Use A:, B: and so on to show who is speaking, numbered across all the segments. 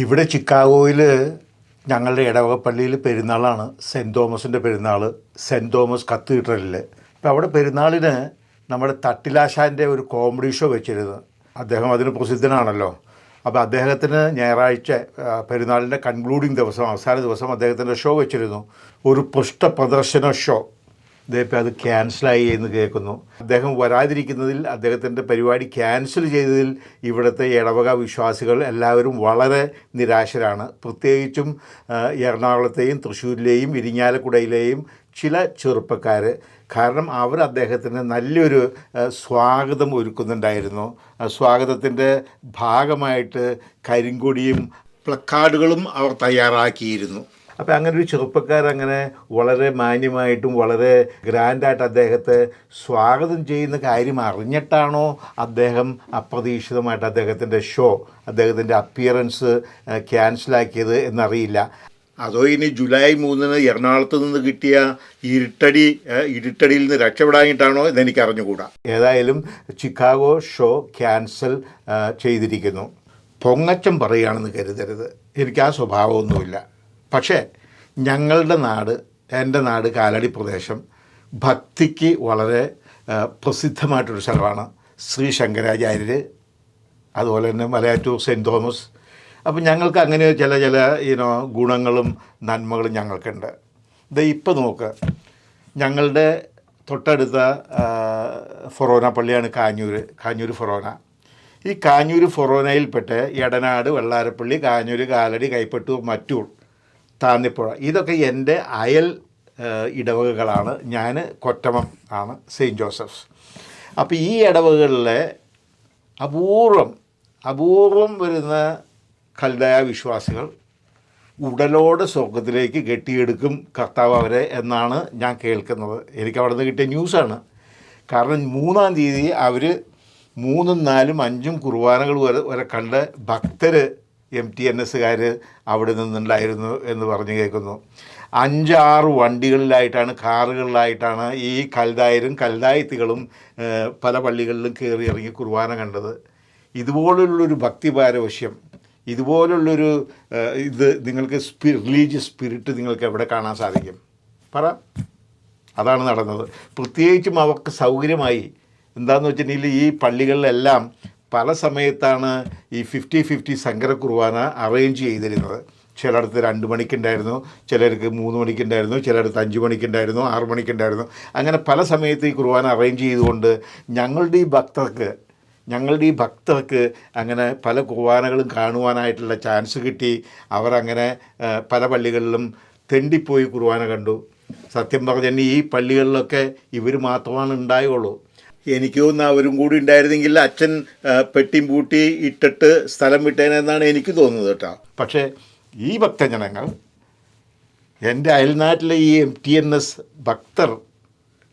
A: ഇവിടെ ചിക്കാഗോയിൽ ഞങ്ങളുടെ ഇടവക പള്ളിയിൽ പെരുന്നാളാണ്. സെന്റ് തോമസിന്റെ പെരുന്നാൾ സെന്റ് തോമസ് കത്തീഡ്രലിൽ അപ്പോൾ അവിടെ പെരുന്നാളിന് നമ്മുടെ തട്ടിലാശാന്റെ ഒരു കോമഡി ഷോ വെച്ചിരുന്നു. അദ്ദേഹം അതിന് പ്രസിദ്ധനാണല്ലോ. അപ്പോൾ അദ്ദേഹത്തിന് ഞായറാഴ്ച പെരുന്നാളിന്റെ കൺക്ലൂഡിങ് ദിവസം അവസാന ദിവസം അദ്ദേഹത്തിന്റെ ഷോ വെച്ചിരുന്നു. ഒരു പുഷ്ട പ്രദർശന ഷോ. ഇതേപ്പം അത് ക്യാൻസലായി എന്ന് കേൾക്കുന്നു. അദ്ദേഹം വരാതിരിക്കുന്നതിൽ അദ്ദേഹത്തിന്റെ പരിപാടി ക്യാൻസൽ ചെയ്തതിൽ ഇവിടുത്തെ ഇടവക വിശ്വാസികൾ എല്ലാവരും വളരെ നിരാശരാണ്. പ്രത്യേകിച്ചും എറണാകുളത്തെയും തൃശ്ശൂരിലെയും ഇരിങ്ങാലക്കുടയിലെയും ചില ചെറുപ്പക്കാർ കാരണം അവർ അദ്ദേഹത്തിന് നല്ലൊരു സ്വാഗതം ഒരുക്കുന്നുണ്ടായിരുന്നു. സ്വാഗതത്തിന്റെ ഭാഗമായിട്ട് കരിങ്കൊടിയും പ്ലക്കാർഡുകളും അവർ തയ്യാറാക്കിയിരുന്നു. അപ്പോൾ അങ്ങനെ ഒരു ചെറുപ്പക്കാരങ്ങനെ വളരെ മാന്യമായിട്ടും വളരെ ഗ്രാൻഡായിട്ട് അദ്ദേഹത്തെ സ്വാഗതം ചെയ്യുന്ന കാര്യം അറിഞ്ഞിട്ടാണോ അദ്ദേഹം അപ്രതീക്ഷിതമായിട്ട് അദ്ദേഹത്തിന്റെ ഷോ അദ്ദേഹത്തിന്റെ അപ്പിയറൻസ് ക്യാൻസലാക്കിയത് എന്നറിയില്ല. അതോ ഇനി ജൂലൈ മൂന്നിന് എറണാകുളത്ത് നിന്ന് കിട്ടിയ ഇരുട്ടടി ഇരുട്ടടിയിൽ നിന്ന് രക്ഷപ്പെടാനായിട്ടാണോ എന്നെനിക്ക് അറിഞ്ഞുകൂടാ ഏതായാലും ചിക്കാഗോ ഷോ ക്യാൻസൽ ചെയ്തിരിക്കുന്നു. പൊങ്ങച്ചം പറയുകയാണെന്ന് കരുതരുത്. എനിക്ക് ആ സ്വഭാവമൊന്നുമില്ല. പക്ഷേ ഞങ്ങളുടെ നാട് എന്റെ നാട് കാലടി പ്രദേശം ഭക്തിക്ക് വളരെ പ്രസിദ്ധമായിട്ടൊരു സ്ഥലമാണ് ശ്രീ ശങ്കരാചാര്യർ അതുപോലെ തന്നെ മലയാറ്റൂർ സെന്റ് തോമസ്. അപ്പം ഞങ്ങൾക്ക് അങ്ങനെ ചില ചില ഈനോ ഗുണങ്ങളും നന്മകളും ഞങ്ങൾക്കുണ്ട്. ഇത് ഇപ്പം നോക്ക് ഞങ്ങളുടെ തൊട്ടടുത്ത ഫൊറോന പള്ളിയാണ് കാഞ്ഞൂർ കാഞ്ഞൂർ ഫൊറോന. ഈ കാഞ്ഞൂർ ഫൊറോനയിൽപ്പെട്ട് എടനാട് വെള്ളാരപ്പള്ളി കാഞ്ഞൂർ കാലടി കൈപ്പട്ടൂർ മറ്റൂർ താന്നിപ്പുഴ. ഇതൊക്കെ എന്റെ അയൽ ഇടവകകളാണ്. ഞാൻ കൊറ്റമം ആണ് സെയിന്റ് ജോസഫ്സ്. അപ്പോൾ ഈ ഇടവകളിലെ അപൂർവം അപൂർവം വരുന്ന കൽദായ വിശ്വാസികൾ ഉടലോടെ സ്വർഗത്തിലേക്ക് കെട്ടിയെടുക്കും കർത്താവ് അവരെ എന്നാണ് ഞാൻ കേൾക്കുന്നത്. എനിക്ക് അവിടെ നിന്ന് കിട്ടിയ ന്യൂസാണ്. കാരണം മൂന്നാം തീയതി അവർ മൂന്നും നാലും അഞ്ചും കുർബാനകൾ വരെ വരെ കണ്ട് ഭക്തർ എം ടി എൻ എസ്സുകാർ അവിടെ നിന്നുണ്ടായിരുന്നു എന്ന് പറഞ്ഞു കേൾക്കുന്നു. അഞ്ചാറ് വണ്ടികളിലായിട്ടാണ് കാറുകളിലായിട്ടാണ് ഈ കൽദായരും കൽദായത്തികളും പല പള്ളികളിലും കയറി ഇറങ്ങി കുർബാന കണ്ടത്. ഇതുപോലുള്ളൊരു ഭക്തിപാരവശ്യം ഇതുപോലുള്ളൊരു ഇത് നിങ്ങൾക്ക് സ്പി റിലീജിയസ് സ്പിരിറ്റ് നിങ്ങൾക്ക് എവിടെ കാണാൻ സാധിക്കും? പറ. അതാണ് നടന്നത്. പ്രത്യേകിച്ചും അവർക്ക് സൗകര്യമായി. എന്താണെന്ന് വെച്ചിട്ടുണ്ടെങ്കിൽ ഈ പള്ളികളിലെല്ലാം പല സമയത്താണ് ഈ ഫിഫ്റ്റി ഫിഫ്റ്റി സങ്കര കുർബാന അറേഞ്ച് ചെയ്തിരുന്നത്. ചിലയിടത്ത് രണ്ട് മണിക്കുണ്ടായിരുന്നു ചിലർക്ക് മൂന്ന് മണിക്കുണ്ടായിരുന്നു ചിലയിടത്ത് അഞ്ച് മണിക്കുണ്ടായിരുന്നു ആറ് മണിക്കുണ്ടായിരുന്നു. അങ്ങനെ പല സമയത്ത് ഈ കുർബാന അറേഞ്ച് ചെയ്തുകൊണ്ട് ഞങ്ങളുടെ ഈ ഭക്തർക്ക് ഞങ്ങളുടെ ഈ ഭക്തർക്ക് അങ്ങനെ പല കുർബാനകളും കാണുവാനായിട്ടുള്ള ചാൻസ് കിട്ടി. അവരങ്ങനെ പല പള്ളികളിലും തെണ്ടിപ്പോയി കുർബാന കണ്ടു. സത്യം പറഞ്ഞാൽ ഈ പള്ളികളിലൊക്കെ ഇവർ മാത്രമാണ് ഉണ്ടായുള്ളൂ. എനിക്ക് തോന്നുന്നു അവരും കൂടി ഉണ്ടായിരുന്നെങ്കിൽ അച്ഛൻ പെട്ടിയും പൂട്ടി ഇട്ടിട്ട് സ്ഥലം വിട്ടേനെന്നാണ് എനിക്ക് തോന്നുന്നത് കേട്ടോ. പക്ഷേ ഈ ഭക്തജനങ്ങൾ എന്റെ അയൽനാട്ടിലെ ഈ എം ടി എൻ എസ് ഭക്തർ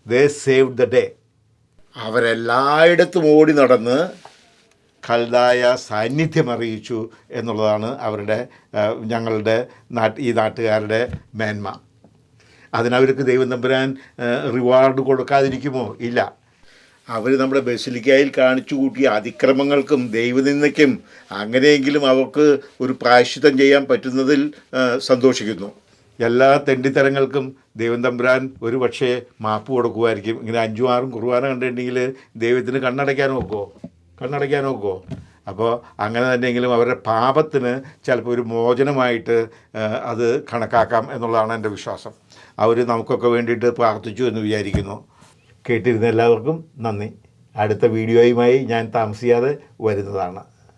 A: ദേ സേവ് ദ ഡേ. അവരെല്ലായിടത്തും ഓടി നടന്ന് കൽതായ സാന്നിധ്യം അറിയിച്ചു എന്നുള്ളതാണ് അവരുടെ ഞങ്ങളുടെ നാട്ട് ഈ നാട്ടുകാരുടെ മേന്മ. അതിനവർക്ക് ദൈവം തമ്പുരാൻ റിവാർഡ് കൊടുക്കാതിരിക്കുമോ? ഇല്ല. അവർ നമ്മുടെ ബസിലിക്കായിൽ കാണിച്ചു കൂട്ടിയ അതിക്രമങ്ങൾക്കും ദൈവനിന്ദയ്ക്കും അങ്ങനെയെങ്കിലും അവർക്ക് ഒരു പ്രായശ്ചിത്തം ചെയ്യാൻ പറ്റുന്നതിൽ സന്തോഷിക്കുന്നു. എല്ലാ തെണ്ടിത്തരങ്ങൾക്കും ദൈവം തമ്പുരാൻ ഒരു പക്ഷേ മാപ്പ് കൊടുക്കുമായിരിക്കും. ഇങ്ങനെ അഞ്ചും ആറും കുർബാന കണ്ടിട്ടുണ്ടെങ്കിൽ ദൈവത്തിന് കണ്ണടയ്ക്കാൻ നോക്കുമോ കണ്ണടയ്ക്കാൻ നോക്കുമോ അപ്പോൾ അങ്ങനെ തന്നെയെങ്കിലും അവരുടെ പാപത്തിന് ചിലപ്പോൾ ഒരു മോചനമായിട്ട് അത് കണക്കാക്കാം എന്നുള്ളതാണ് എന്റെ വിശ്വാസം. അവർ നമുക്കൊക്കെ വേണ്ടിയിട്ട് പ്രാർത്ഥിച്ചു എന്ന് വിചാരിക്കുന്നു. കേട്ടിരുന്ന എല്ലാവർക്കും നന്ദി. അടുത്ത വീഡിയോയുമായി ഞാൻ താമസിയാതെ വരുന്നതാണ്.